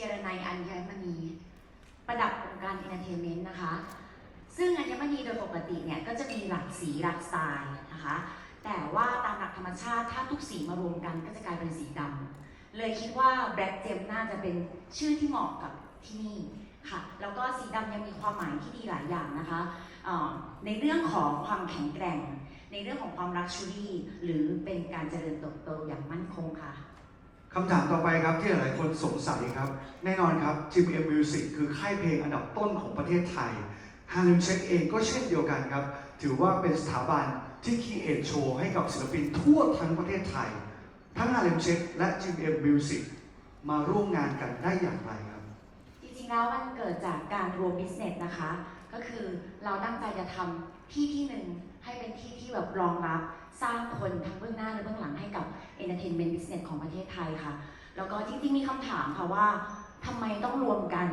จรไนยอัญมณีประดับวงการเอนเตอร์เทนเมนต์นะคะ ซึ่งอัญมณีโดยปกติเนี่ยก็จะมีหลากสีหลากสไตล์นะคะ แต่ว่าตามหลักธรรมชาติถ้าทุกสีมารวมกันก็จะกลายเป็นสีดำเลยคิดว่าแบล็กเจมน่าจะเป็นชื่อที่เหมาะกับที่นี่ค่ะ แล้วก็สีดำยังมีความหมายที่ดีหลายอย่างนะคะในเรื่องของความแข็งแกร่ง ในเรื่องของความรักชูรี่หรือเป็นการเจริญเติบโตอย่างมั่นคงค่ะ คำถามต่อไปครับที่หลายๆคนสงสัยครับ แน่นอนครับ GMM Music คือค่ายเพลงอันดับต้นของประเทศไทย Harlem Shake เองก็เช่นเดียวกันครับ ถือว่าเป็นสถาบันที่คีเอทโชว์ให้กับศิลปินทั่วทั้งประเทศไทย ทั้ง Harlem Shake และ GMM Music มาร่วมงานกันได้อย่างไรครับ จริงๆแล้วมันเกิดจากการรวมบิสเนสนะคะ ก็คือเราตั้งใจจะทำที่ที่หนึ่งให้เป็นที่ที่แบบรองรับ สร้างคนทั้งเบื้องหน้าและเบื้องหลังให้กับ Entertainment Business ของประเทศไทยค่ะ แล้วก็จริงๆมีคำถามค่ะว่าทำไมต้องรวมกัน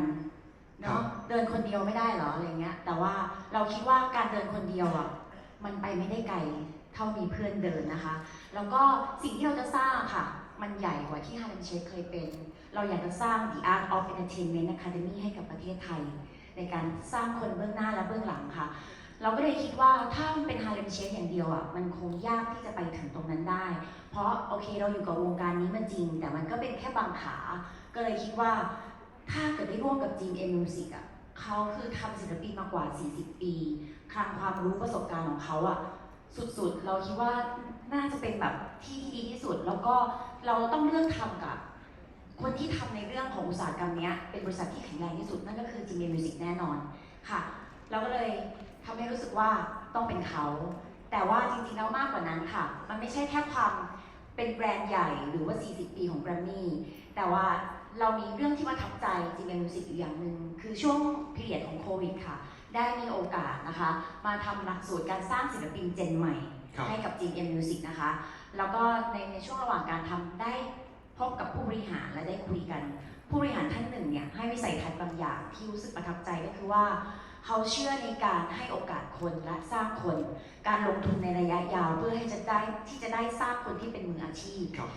ครัเนาะบเดินคนเดียวไม่ได้เหรออะไรเงี้ย แต่ว่าเราคิดว่าการเดินคนเดียวอะมันไปไม่ได้ไกลเท่ามีเพื่อนเดินนะคะ แล้วก็สิ่งที่เราจะสร้างค่ะ มันใหญ่กว่าที่ฮาร์ m มเชคเคยเป็น เราอยากจะสร้าง The Art of Entertainment Academy ให้กับประเทศไทย ในการสร้างคนเบื้องหน้าและเบื้องหลังค่ะ เราก็เลยคิดว่าถ้ามันเป็นฮาร์ m มเชคอย่างเดียวอะมันคงยากที่จะไปถึงตรงนั้นได้ เพราะโอเคเราอยู่กับวงการนี้มันจริง แต่มันก็เป็นแค่บางขา ก็เลยคิดว่า ถ้าเกิดได้ร่วมกับ GM Music อะเขาคือทำศิลปินมากว่า 40 ปีคลังความรู้ประสบการณ์ของเขาอะสุดๆ เราคิดว่าน่าจะเป็นแบบที่ที่ดีที่สุด แล้วก็เราต้องเลือกทำกับ คนที่ทำในเรื่องของอุตสาหกรรมนี้เป็นบริษัทที่แข็งแรงที่สุดนั่นก็คือ g m Music แน่นอนค่ะ เราก็เลย ทำให้รู้สึกว่าต้องเป็นเขา แต่ว่าจริงๆแล้วมากกว่านั้นค่ะ มันไม่ใช่แค่ความเป็นแบรนด์ใหญ่หรือว่า 40 ปีของ Grammy แต่ว่าเรามีเรื่องที่ประทับใจ g m Music อยู่อย่างหนึ่งคือช่วงพีเรียดของโควิดค่ะ ได้มีโอกาสนะคะ มาทำหลักสูตรการสร้างศิลปินเจนใหม่ครับให้กับ GM Music นะคะ แล้วก็ในในช่วงระหว่างการทำได้พบกับผู้บริหารและได้คุยกัน ผู้บริหารท่านหนึ่งเนี่ยให้วิสัยทัศน์บางอย่างที่รู้สึกประทับใจก็คือว่า เขาเชื่อในการให้โอกาสคนและสร้างคน การลงทุนในระยะยาวเพื่อให้จะได้ที่จะได้สร้างคนที่เป็นมืออาชีพครับ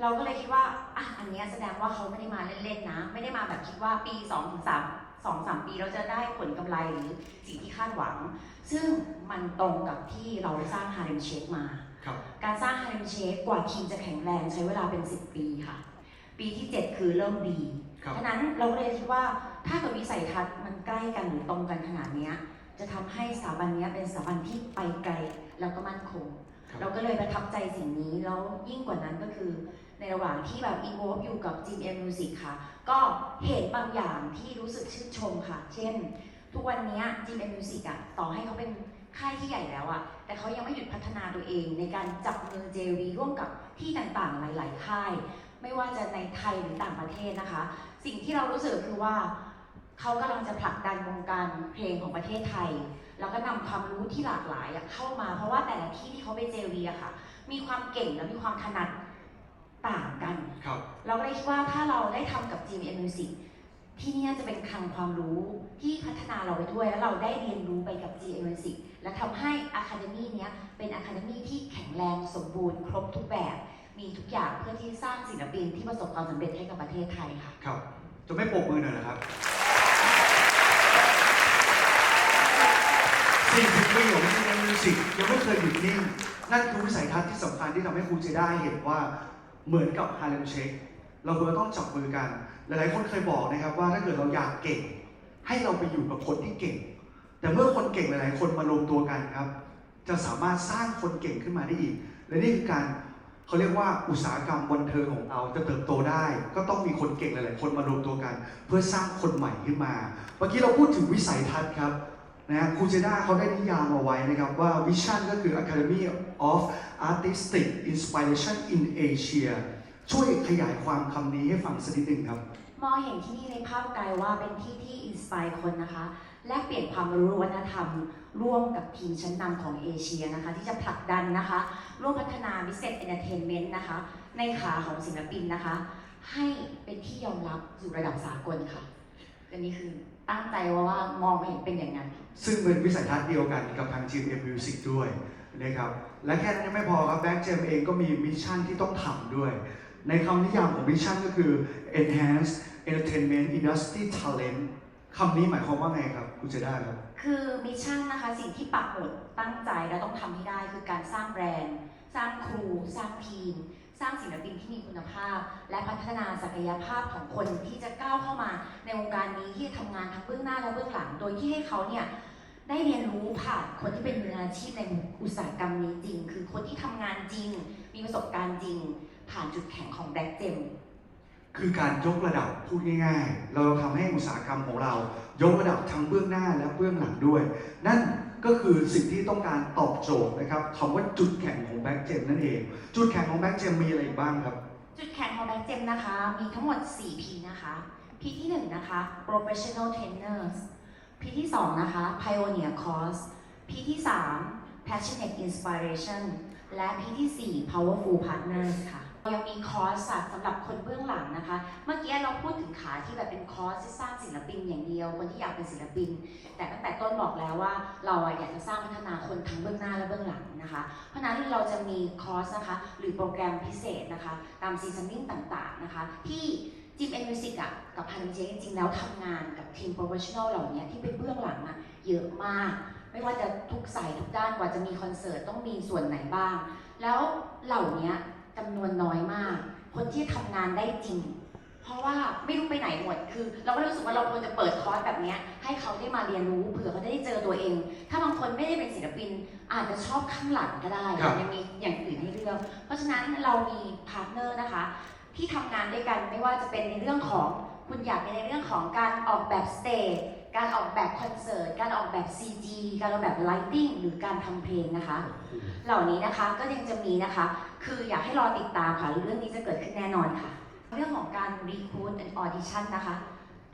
เราก็เลยคิดว่าอะอันเนี้ยแสดงว่าเขาไม่ได้มาเล่นๆนะ ไม่ได้มาแบบคิดว่าปี2อถึงสามสองสามปีเราจะได้ผลกำไรหรือสิ่งที่คาดหวัง ซึ่งมันตรงกับที่เราสร้างฮา r เ m มเชคมาครับการสร้างฮา r เ m มเชคกว่าทีมจะแข็งแรงใช้เวลาเป็น 10 ปีค่ะ ปีที่ 7 คือเริ่มดีครับฉะนั้นเราก็เลยคิดว่า ถ้าเกิดวิสัยทัศน์มันใกล้กันหรือตรงกันขนาดเนี้ยจะทำให้สถาบันเนี้ยเป็นสถาบันที่ไปไกลแล้วก็มั่นคงครับเราก็เลยประทับใจสิ่งนี้แล้วยิ่งกว่านั้นก็คือในระหว่างที่แบบอินโวอยู่กับ GM Music ค่ะ ก็เห็นบางอย่างที่รู้สึกชื่นชมค่ะ เช่น ทุกวันเนี้ย GM Music อะต่อให้เขาเป็นค่ายที่ใหญ่แล้วอะแต่เขายังไม่หยุดพัฒนาตัวเองในการจับมือ JV ร่วมกับที่ต่างๆ หลาย ๆ ค่าย ไม่ว่าจะในไทยหรือต่างประเทศนะคะ สิ่งที่เรารู้สึกคือว่า เขากำลังจะผลักดันวงการเพลงของประเทศไทย แล้วก็นำความรู้ที่หลากหลายอะเข้ามา เพราะว่าแต่ละที่ที่เขาไป JV อะค่ะ มีความเก่งและมีความถนัดต่างกัน ครับ เราก็เลยคิดว่าถ้าเราได้ทำกับ GM Music ที่เนี่ยจะเป็นคลังความรู้ที่พัฒนาเราไปด้วย แล้วเราได้เรียนรู้ไปกับ GM Music และทำให้ Academy เนี้ยเป็น Academy ที่แข็งแรงสมบูรณ์ ครบทุกแบบ มีทุกอย่างเพื่อที่สร้างศิลปินที่ประสบความสำเร็จให้กับประเทศไทยค่ะ ครับ จะไม่ปรบมือหน่อยนะครับ สิ่งที่ประโยชน์ของ GMM Music ยังไม่เคยหยุดนิ่ง นั่นคือวิสัยทัศน์ที่สำคัญที่ทำให้ครูเจด้าเห็นว่าเหมือนกับ Harlem Shake เราควรต้องจับมือกัน หลายๆคนเคยบอกนะครับว่าถ้าเกิดเราอยากเก่ง ให้เราไปอยู่กับคนที่เก่ง แต่เมื่อคนเก่งหลายๆ คนมารวมตัวกันครับ จะสามารถสร้างคนเก่งขึ้นมาได้อีก และนี่คือการเขาเรียกว่าอุตสาหกรรมบันเทิงของเราจะเติบโตได้ ก็ต้องมีคนเก่งหลาย ๆ คนมารวมตัวกัน เพื่อสร้างคนใหม่ขึ้นมา เมื่อกี้เราพูดถึงวิสัยทัศน์ครับ นะครูเจด้าเขาได้นิยามเอาไว้นะครับว่าวิชั่นก็คือ Academy of Artistic Inspiration in Asia ช่วยขยายความคำนี้ให้ฟังสักนิดหนึ่งครับ มองเห็นที่นี่ในภาพไกลว่าเป็นที่ที่อินสปายคนนะคะ แลกเปลี่ยนความรู้วัฒนธรรม ร่วมกับทีมชั้นนำของเอเชียนะคะ ที่จะผลักดันนะคะ ร่วมพัฒนา Business Entertainment นะคะ ในขาของศิลปินนะคะ ให้เป็นที่ยอมรับสู่ระดับสากลค่ะอันนี้คือ ตั้งใจว่าว่ามองเห็นเป็นอย่างนั้น ซึ่งเป็นวิสัยทัศน์เดียวกันกับทาง GM Music ด้วยนะครับและแค่นั้นยังไม่พอครับแบ็กเจมเองก็มีมิชชั่นที่ต้องทำด้วย ในคำนิยามของมิชชั่นก็คือ enhance entertainment industry talent คำนี้หมายความว่าไงครับคุณเจด้าครับ คือมิชชั่นนะคะสิ่งที่ปักหมุดตั้งใจและต้องทำให้ได้คือการสร้างแบรนด์ สร้างครู สร้างทีม สร้างศิลปินที่มีคุณภาพ และพัฒนาศักยภาพของคนที่จะก้าวเข้ามา ในวงการนี้ที่จะทำงานทั้งเบื้องหน้าและเบื้องหลัง โดยที่ให้เขาเนี่ยได้เรียนรู้ผ่านคนที่เป็นมืออาชีพในอุตสาหกรรมนี้จริง คือคนที่ทำงานจริง มีประสบการณ์จริง ผ่านจุดแข็งของแบล็กเจมคือการยกระดับพูดง่าย ๆ เราทำให้อุตสาหกรรมของเรา ยกระดับทั้งเบื้องหน้าและเบื้องหลังด้วย นั่น ก็คือสิ่งที่ต้องการตอบโจทย์นะครับคำว่าจุดแข็งของแบ็กเจมนั่นเอง จุดแข็งของแบ็กเจมมีอะไรบ้างครับ จุดแข็งของแบล็กเจมนะคะ มีทั้งหมด 4 P นะคะ P ที่ 1 นะคะ professional trainers P ที่ 2 นะคะ pioneer course P ที่ 3 passionate inspiration และ P ที่ 4 powerful partners ค่ะ ยังมีคอร์สสำหรับคนเบื้องหลังนะคะ เมื่อกี้เราพูดถึงขาที่แบบเป็นคอร์สที่สร้างศิลปินอย่างเดียว คนที่อยากเป็นศิลปิน แต่ตั้งแต่ต้นบอกแล้วว่า เราอะอยากจะสร้างพัฒนาคนทั้งเบื้องหน้าและเบื้องหลังนะคะ เพราะฉะนั้นเราจะมีคอร์สนะคะ หรือโปรแกรมพิเศษนะคะ ตามซีซันนิ่งต่างๆนะคะ ที่จิมเอ็นมิวสิกอะกับพันเจจริงๆแล้วทำงานกับทีมโปรเฟชชั่นอลเหล่านี้ที่เป็นเบื้องหลังอะเยอะมาก ไม่ว่าจะทุกสายทุกด้านกว่าจะมีคอนเสิร์ตต้องมีส่วนไหนบ้าง แล้วเหล่านี้ จำนวนน้อยมาก คนที่ทำงานได้จริง เพราะว่าไม่รู้ไปไหนหมดคือ เราก็รู้สึกว่าเราควรจะเปิดคอร์สแบบเนี้ยให้เขาได้มาเรียนรู้เผื่อเขาได้เจอตัวเอง ถ้าบางคนไม่ได้เป็นศิลปิน อาจจะชอบข้างหลังก็ได้ครับ ยังมีอย่างอื่นให้เลือกเพราะฉะนั้นเรามีพาร์ทเนอร์นะคะ ที่ทำงานด้วยกันไม่ว่าจะเป็นในเรื่องของคุณอยากเป็นในเรื่องของการออกแบบสเตจ การออกแบบคอนเสิร์ต การออกแบบ CG การออกแบบไลติ้งหรือการทำเพลงนะคะ เหล่านี้นะคะก็ยังจะมีนะคะ คืออยากให้รอติดตามค่ะเรื่องนี้จะเกิดขึ้นแน่นอนค่ะ เรื่องของการ recruit and audition นะคะ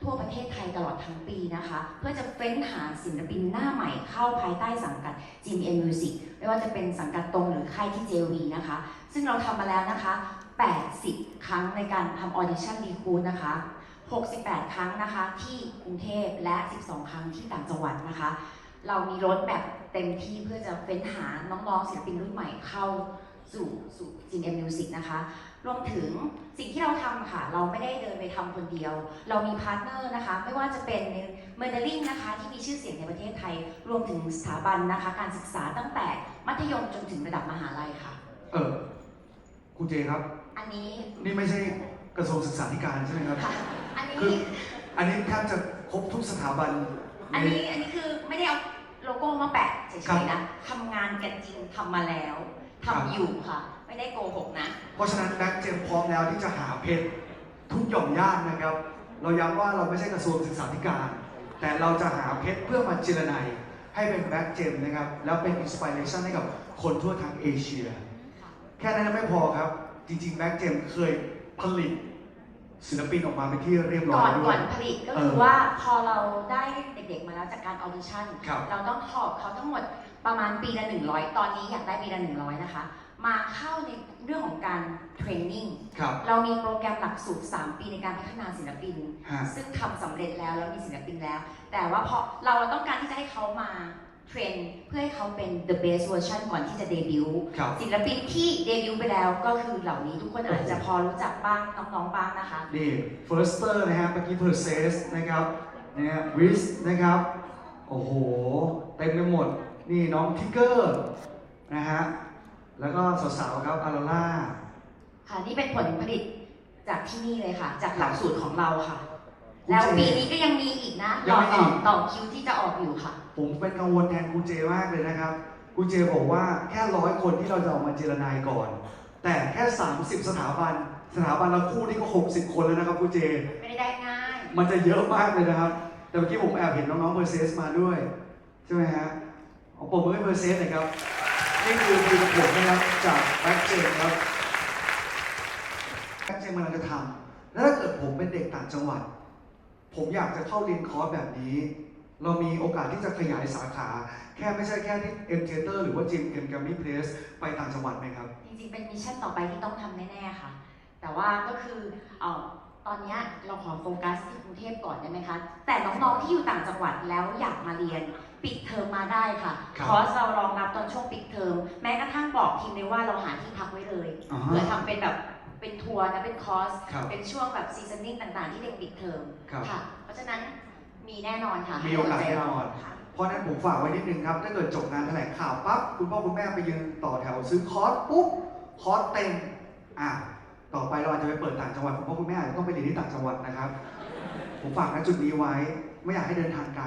ทั่วประเทศไทยตลอดทั้งปีนะคะ เพื่อจะเฟ้นหาศิลปินหน้าใหม่เข้าภายใต้สังกัด GMM Music ไม่ว่าจะเป็นสังกัดตรงหรือค่ายที่ JV นะคะ ซึ่งเราทำมาแล้วนะคะ 80 ครั้งในการทำ audition recruit นะคะ 68 ครั้งนะคะที่กรุงเทพและ 12 ครั้งที่ต่างจังหวัดนะคะ เรามีรถแบบเต็มที่เพื่อจะเฟ้นหาน้องๆศิลปินรุ่นใหม่เข้าสู่สู่ GMM Music นะคะ รวมถึงสิ่งที่เราทำค่ะ เราไม่ได้เดินไปทำคนเดียว เรามีพาร์ทเนอร์นะคะ ไม่ว่าจะเป็นเมอร์เดลิงนะคะที่มีชื่อเสียงในประเทศไทย รวมถึงสถาบันนะคะ การศึกษาตั้งแต่มัธยมจนถึงระดับมหาลัยค่ะ เออคุณเจครับ อันนี้นี่ไม่ใช่กระทรวงศึกษาธิการใช่ไหมครับค่ะ อันนี้คืออันนี้แทบจะครบทุกสถาบันอันนี้ อันนี้คือไม่ได้เอาโลโก้มาแปะเฉครัยบๆนะทำงานกันจริงทำมาแล้วครับทำอยู่ค่ะ ไม่ได้โกหกนะ เพราะฉะนั้นแบ็กเจมพร้อมแล้วที่จะหาเพชรทุกหย่อมย่านนะครับ เราย้ำว่าเราไม่ใช่กระทรวงศึกษาธิการ แต่เราจะหาเพชรเพื่อมาเจรไนยให้เป็นแบ็กเจมนะครับ แล้วเป็นอินสปิเรชันให้กับคนทั่วทั้งเอเชีย แค่นั้นยังไม่พอครับ จริงๆแบ็กเจมเคยผลิต ศิลปินออกมาเป็นที่เรียบร้อก่ยอนด้วก่อย นผลิตก็คือเออว่าพอเราได้เด็กๆมาแล้วจากการออดิชั่นครับ เราต้องหอบเขาทั้งหมดประมาณปีละ100 ตอนนี้อยากได้ปีละ100 นะคะ มาเข้าในเรื่องของการเทรนนิ่งครับเรามีโปรแกรมหลักสูตร 3 ปีในการพัฒนาศิลปิน ฮะซึ่งทำสำเร็จแล้วแล้วมีศิลปินแล้ว แต่ว่าเพราะเราต้องการที่จะให้เขามา เทรนเพื่อให้เขาเป็น the best version ก่อนที่จะเดบิวต์ครับ ศิลปินที่เดบิวต์ไปแล้วก็คือเหล่านี้ทุกคนอาจจะพอรู้จักบ้างน้องๆบ้างนะคะ นี่ Firster นะฮะเมื่อกี้ Perses นะครับนะฮะ Riz นะครับ โอ้โห เต็มไปหมด นี่น้องทิกเกอร์นะฮะ แล้วก็สาวๆครับอาราล่า ค่ะนี่เป็นผลผลิตจากที่นี่เลยค่ะ จากหลักสูตรของเราค่ะคุณแล้วเจปีนี้ก็ยังมีอีกนะ ยัรงอมีต่อีอก ต่อคิวที่จะออกอยู่ค่ะ ผมเป็นกังวลแทนคุณเจมากเลยนะครับ คุณเจบอกว่าแค่ร้อยคนที่เราจะออกมาเจรนายก่อน แต่แค่ 30 สถาบัน สถาบันละคู่นี่ก็ 60 คนแล้วนะครับคุณเจ ไม่ได้ได้ง่ายมันจะเยอะมากเลยนะครับ แต่เมื่อกี้ผมแอบเห็นน้องๆเพอร์เซสมาด้วย ใช่ไหมฮะเอาผมมือให้เพอร์เซสหน่อยครับ นี่คือทีมผมนะครับจากแบ็กเจมครับแบ็กเจมกำลังจะทำแล้วถ้าเกิดผมเป็นเด็กต่างจังหวัด ผมอยากจะเข้าเรียนคอร์สแบบนี้ เรามีโอกาสที่จะขยายสาขา แค่ไม่ใช่แค่ที่เอ็มเทเตอร์หรือว่าจิมเอ็มแกรมมี่เพลสไปต่างจังหวัดไหมครับ จริงๆ เป็นมิชชั่นต่อไปที่ต้องทำแน่ๆค่ะ แต่ว่าก็คือเอ่อตอนเนี้ยเราขอโฟกัสที่กรุงเทพก่อนได้ไหมคะ แต่น้องๆที่อยู่ต่างจังหวัดแล้วอยากมาเรียนปิดเทอมมาได้ค่ะครับคอร์สเรารองรับตอนช่วงปิดเทอมแม้กระทั่งบอกทีมเลยว่าเราหาที่พักไว้เลยอ่าเผื่อฮะทำเป็นแบบเป็นทัวร์นะเป็นคอร์สครับเป็นช่วงแบบซีซันนิ่งต่างๆ ที่เด็กปิดเทอมครับค่ะ เพราะฉะนั้น มีแน่นอนค่ะมีโอกาสแน่นอน ค่ะ เพราะฉะนั้นผมฝากไว้นิดนึงครับ ถ้าเกิดจบงานแถลงข่าวปั๊บคุณพ่อคุณแม่ไปยืนต่อแถวซื้อคอร์สปุ๊บคอร์สเต็มอะต่อไปเราอาจจะไปเปิดต่างจังหวัดคุณพ่อคุณแม่อาจจะต้องไปเรียนที่ต่างจังหวัดนะครับ ผมฝากณจุดนี้ไว้ไม่อยากให้เดินทางไกล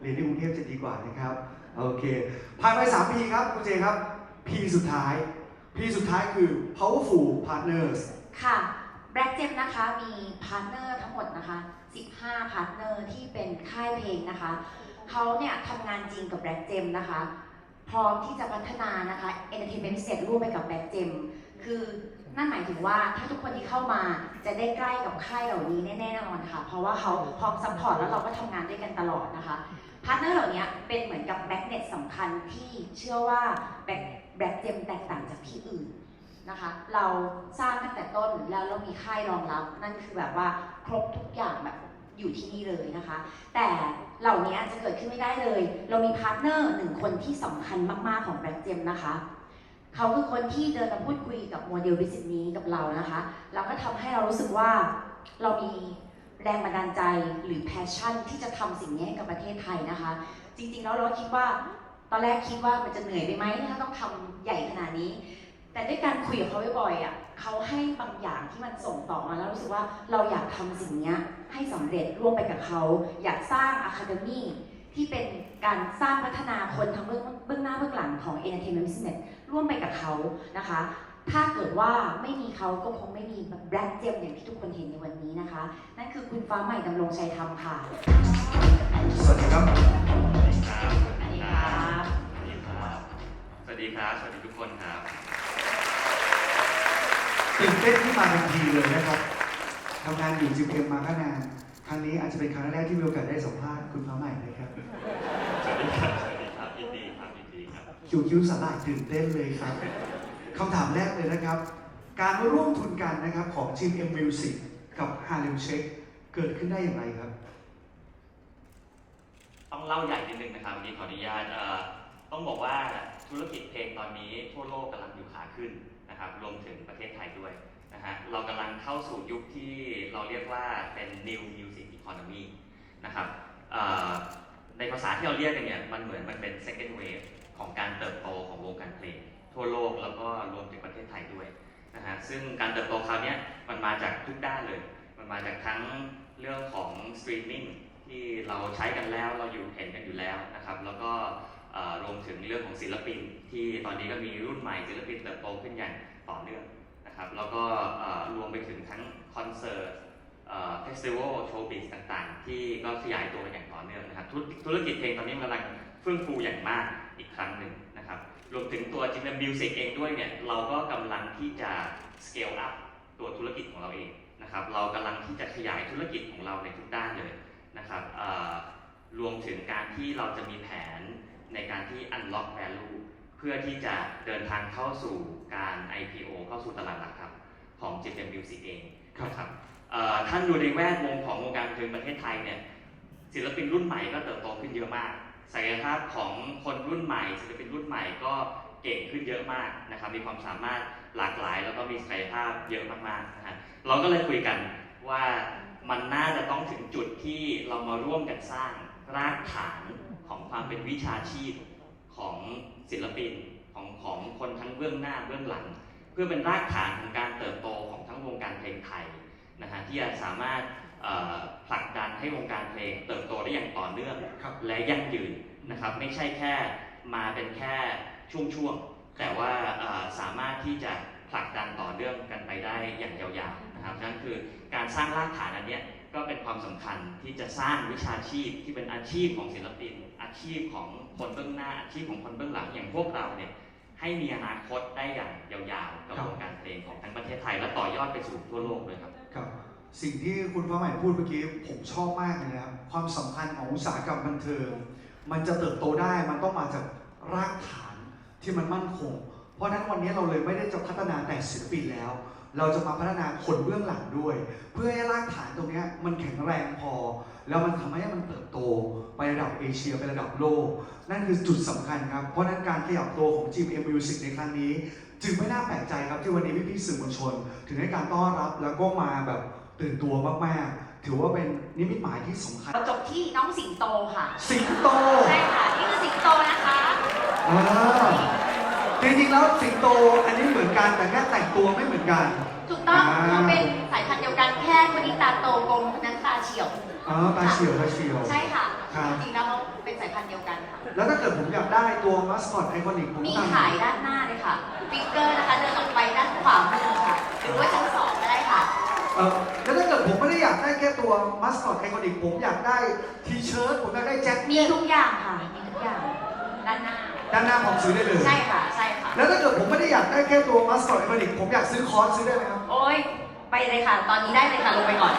เรียนที่กรุงเทพจะดีกว่านะครับโอเคผ่านไป3 P ครับคุณเจครับ P สุดท้าย P สุดท้ายคือ powerful partners ค่ะ Black Gem นะคะมีพาร์ทเนอร์ทั้งหมดนะคะ 15พาร์ทเนอร์ที่เป็นค่ายเพลงนะคะเขาเนี่ยทำงานจริงกับ Black Gem นะคะ พร้อมที่จะพัฒนานะคะ Entertainment พิเศษร่วมไปกับ Black Gem คือนั่นหมายถึงว่าถ้าทุกคนที่เข้ามาจะได้ใกล้กับค่ายเหล่านี้แน่ๆนอนค่ะ เพราะว่าเขาพร้อมซัพพอร์ตแล้วเราก็ทำงานด้วยกันตลอดนะคะพาร์ทเนอร์เหล่านี้เป็นเหมือนกับแบ็กเน็ตสำคัญที่เชื่อว่าแบ็กแบ็กเจมแตกต่างจากที่อื่น นะคะ เราสร้างตั้งแต่ต้นแล้วเรามีค่ายรองรับ นั่นคือแบบว่าครบทุกอย่างแบบอยู่ที่นี่เลยนะคะ แต่เหล่านี้จะเกิดขึ้นไม่ได้เลย เรามีพาร์ทเนอร์หนึ่งคนที่สำคัญมาก ๆ ของแบ็กเจมนะคะเขาคือคนที่เดินมาพูดคุยกับโมเดลวิสิตนี้กับเรานะคะ แล้วก็ทำให้เรารู้สึกว่าเรามีแรงบันดาลใจหรือแพชชั่นที่จะทำสิ่งนี้ให้กับประเทศไทยนะคะ จริงๆแล้วเราคิดว่า ตอนแรกคิดว่ามันจะเหนื่อยไปไหมถ้าต้องทำใหญ่ขนาดนี้ แต่ด้วยการคุยกับเขาบ่อยๆอะเขาให้บางอย่างที่มันส่งต่อมาแล้วรู้สึกว่าเราอยากทำสิ่งเนี้ยให้สำเร็จร่วมไปกับเขา อยากสร้างอะคาเดมีที่เป็นการสร้างพัฒนาคนทั้งเบื้องเบื้องหน้าเบื้องหลังของ Entertainment Business ร่วมไปกับเขานะคะ ถ้าเกิดว่าไม่มีเขาก็คงไม่มีแบล็กเจมอย่างที่ทุกคนเห็นในวันนี้นะคะ นั่นคือคุณฟ้าใหม่ดำรงชัยธรรมค่ะ สวัสดีครับ สวัสดีครับ สวัสดีครับ สวัสดีครับ สวัสดีครับสวัสดีทุกคนครับ ตื่นเต้นที่มาทันทีเลยนะครับทำงานอยู่จิมเอ็มมาก็นานครั้งนี้อาจจะเป็นครั้งแรกที่มีโอกาสได้สัมภาษณ์คุณฟ้าใหม่นะครับสวัสดีครับสวัสดีครับยินดีครับยินดีครับคิวคิวสลายตื่นเต้นเลยครับคำถามแรกเลยนะครับ การร่วมทุนกันนะครับของจิมเอ็มมิวสิกกับ Harlem Shake เกิดขึ้นได้อย่างไรครับ ต้องเล่าใหญ่นิดนึงนะครับวันนี้ขออนุญาตเอ่อต้องบอกว่าธุรกิจเพลงตอนนี้ทั่วโลกกำลังอยู่ขาขึ้น นะครับรวมถึงประเทศไทยด้วยนะฮะเรากำลังเข้าสู่ยุคที่เราเรียกว่าเป็น new music economy นะครับในภาษาที่เราเรียกกันเนี่ยมันเหมือนมันเป็น second wave ของการเติบโตของวงการเพลงทั่วโลกแล้วก็รวมถึงประเทศไทยด้วยนะฮะซึ่งการเติบโตคราวนี้มันมาจากทุกด้านเลย มันมาจากทั้งเรื่องของสตรีมมิ่งที่เราใช้กันแล้วเราอยู่เห็นกันอยู่แล้วนะครับแล้วก็ รวมถึงเรื่องของศิลปิน ที่ตอนนี้ก็มีรุ่นใหม่ศิลปินเติบโตขึ้นอย่างต่อเนื่องนะครับแล้วก็รวมไปถึงทั้งคอนเสิร์ตเฟสติวัลโชว์บิสต่างๆ ที่ก็ขยายตัวอย่างต่อเนื่องนะครับธุรธุรกิจเพลงตอนนี้กำลังเฟื่องฟูอย่างมากอีกครั้งหนึ่งนะครับรวมถึงตัวจิมมิวสิกเองด้วยเนี่ยเราก็กำลังที่จะ scale up ตัวธุรกิจของเราเองนะครับเรากำลังที่จะขยายธุรกิจของเราในทุกด้านเลยนะครับรวมถึงการที่เราจะมีแผน ในการที่ unlock value เพื่อที่จะเดินทางเข้าสู่การ IPO เข้าสู่ตลาดหลักครับของ JM Music เองนะครับเอ่อท่านอยู่ในแวดวงของวงการบันเทิงประเทศไทยเนี่ยศิลปินรุ่นใหม่ก็เติบโตขึ้นเยอะมากศักยภาพของคนรุ่นใหม่ ศิลปินรุ่นใหม่ก็เก่งขึ้นเยอะมากนะครับ มีความสามารถหลากหลาย แล้วก็มีศักยภาพเยอะมากๆนะฮะเราก็เลยคุยกันว่ามันน่าจะต้องถึงจุดที่เรามาร่วมกันสร้างรากฐาน ของความเป็นวิชาชีพของศิลปินของของคนทั้งเบื้องหน้าเบื้องหลัง เพื่อเป็นรากฐานของการเติบโตของทั้งวงการเพลงไทยนะฮะที่จะสามารถเอ่อผลักดันให้วงการเพลงเติบโตได้อย่างต่อเนื่องครับและยั่งยืนนะครับไม่ใช่แค่มาเป็นแค่ช่วงๆแต่ว่าเอ่อสามารถที่จะผลักดันต่อเนื่องกันไปได้อย่างยาวๆนะครับนั่นคือการสร้างรากฐานอันเนี้ย ก็เป็นความสำคัญที่จะสร้างวิชาชีพที่เป็นอาชีพของศิลปิน อาชีพของคนเบื้องหน้า อาชีพของคนเบื้องหลังอย่างพวกเราเนี่ยให้มีอนาคตได้อย่างยาวๆกับวงการเพลงของทั้งประเทศไทย และต่อยอดไปสู่ทั่วโลกเลยครับครับสิ่งที่คุณฟ้าใหม่พูดเมื่อกี้ผมชอบมากเลยนะครับความสำคัญของอุตสาหกรรมบันเทิงมันจะเติบโตได้มันต้องมาจากรากฐานที่มันมั่นคง เพราะนั้นวันนี้เราเลยไม่ได้จะพัฒนาแต่ศิลปินแล้ว เราจะมาพัฒนาคนเบื้องหลังด้วย เพื่อให้รากฐานตรงเนี้ยมันแข็งแรงพอ แล้วมันทำให้มันเติบโตไประดับเอเชียไประดับโลก นั่นคือจุดสำคัญครับ เพราะฉะนั้นการขยับตัวของ GM Music ในครั้งนี้ จึงไม่น่าแปลกใจครับที่วันนี้พี่ๆสื่อมวลชน ถึงให้การต้อนรับแล้วก็มาแบบตื่นตัวมากๆ ถือว่าเป็นนิมิตหมายที่สำคัญเราจบที่น้องสิงโตค่ะ สิงโตใช่ค่ะนี่คือสิงโตนะคะอ่าจริงๆแล้วสิงโตอันนี้เหมือนกันแต่แค่แต่งตัวไม่เหมือนกัน ถูกต้องอ่าเราเป็นสายพันธุ์เดียวกันแค่คนนี้ตาโตกลมคนนั้นตาเฉียว อ๋อตาเฉียวตาเฉียว ใช่ค่ะ ครับ จริงๆแล้วเราเป็นสายพันธุ์เดียวกันค่ะ แล้วถ้าเกิดผมอยากได้ตัวมัสคอตไอคอนิกผมมีทำขายด้านหน้าเลยค่ะฟิกเกอร์นะคะเดินออกไปด้านขวามือค่ะ หรือว่าชั้นสองก็ได้ค่ะ เออแล้วถ้าเกิดผมไม่ได้อยากได้แค่ตัวมัสคอตไอคอนิกผมอยากได้ทีเชิ้ตผมอยากได้แจ็คมีทุกอย่างค่ะ มีทุกอย่าง ด้านหน้า ด้านหน้าผมซื้อได้เลย ใช่ค่ะ ใช่ค่ะ แล้วถ้าเกิดผมไม่ได้อยากได้แค่ตัวมัสคอตไอคอนิกผมอยากซื้อคอร์สซื้อได้ไหมครับ โอ้ย ไปเลยค่ะ ตอนนี้ได้เลยค่ะ ลงไปก่อน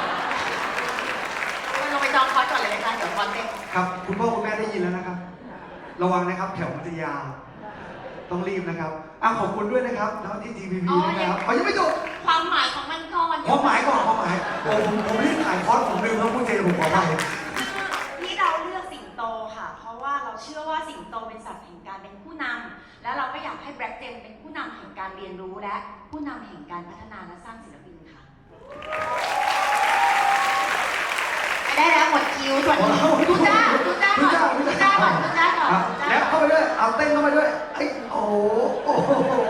ลงไปจองคอร์สก่อนเลยนะคะเดี๋ยวคอร์สเต็มครับ คุณพ่อคุณแม่ได้ยินแล้วนะครับ ระวังนะครับ แถวมันจะยาวต้องรีบนะครับอะขอบคุณด้วยนะครับแล้วที่ TPP อ๋อนะครับอ๋อยังไม่จบความหมายของมันก่อนความหมายก่อนความหมายโอ้ผมผมรีบถ่ายคอร์สผมลืมแล้วพูดเจผมขอไปที่เราเลือกสิงโตค่ะ เพราะว่าเราเชื่อว่าสิงโตเป็นสัตว์แห่ง การเป็นผู้นำและเราก็อยากให้แบล็กเจมเป็นผู้นำแห่งการเรียนรู้และผู้นำแห่งการพัฒนาและสร้างศิลปินค่ะไปได้แล้วหมดคิวสวัสดีทุจ้าทุจ้าก่อนทุจ้าก่อนทุจ้าก่อนอะทุจ้าแล้วก่อนเข้าไปด้วย เอาเต้นเข้าไปด้วยไอ้โอ้โห